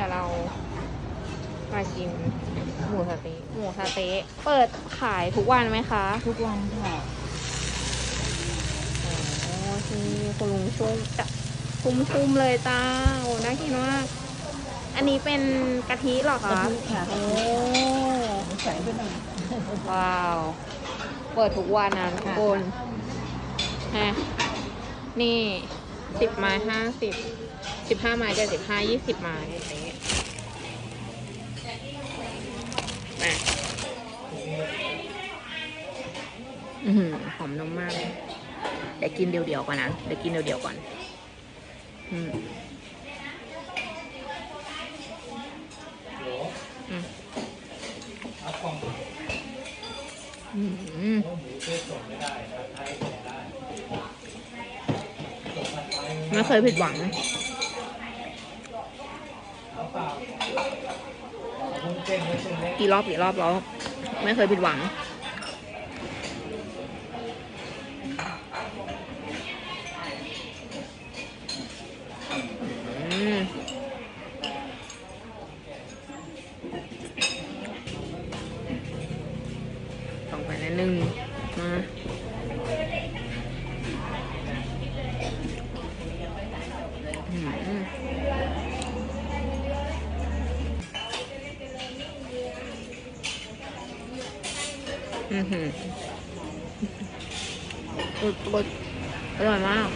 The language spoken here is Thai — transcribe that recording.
ดี๋ยวเรามากินหมูสะเต๊ะหมูสะเต๊ะเปิดขายทุกวันไหมคะ ทุกวันค่ะโอ้ที่คุณลุงชุ่มจะชุ่มๆเลยจ้าโอ้น่ากินมากอันนี้เป็นกะทิเหรอกะคะทิค่ะโอ้ใส่ไปหน่อยว้าว เปิดทุกวันนะทุกคนฮะนี่ สิบไม้ห้าสิบสิบห้าไม้เจ็ดสิบห้ายี่สิบไม้อย่างนี้มหอมนมมากเลยเดี๋ยวกินเดียวๆก่อนนะ เดี๋ยวกินเดียวๆก่อน อืมอืมอืม ไม่เคยผิดหวัง กี่รอบกี่รอบแล้วไม่เคยผิดหวัง สองไปแล้วหนึ่งมา อือหืออดอร่อยมาก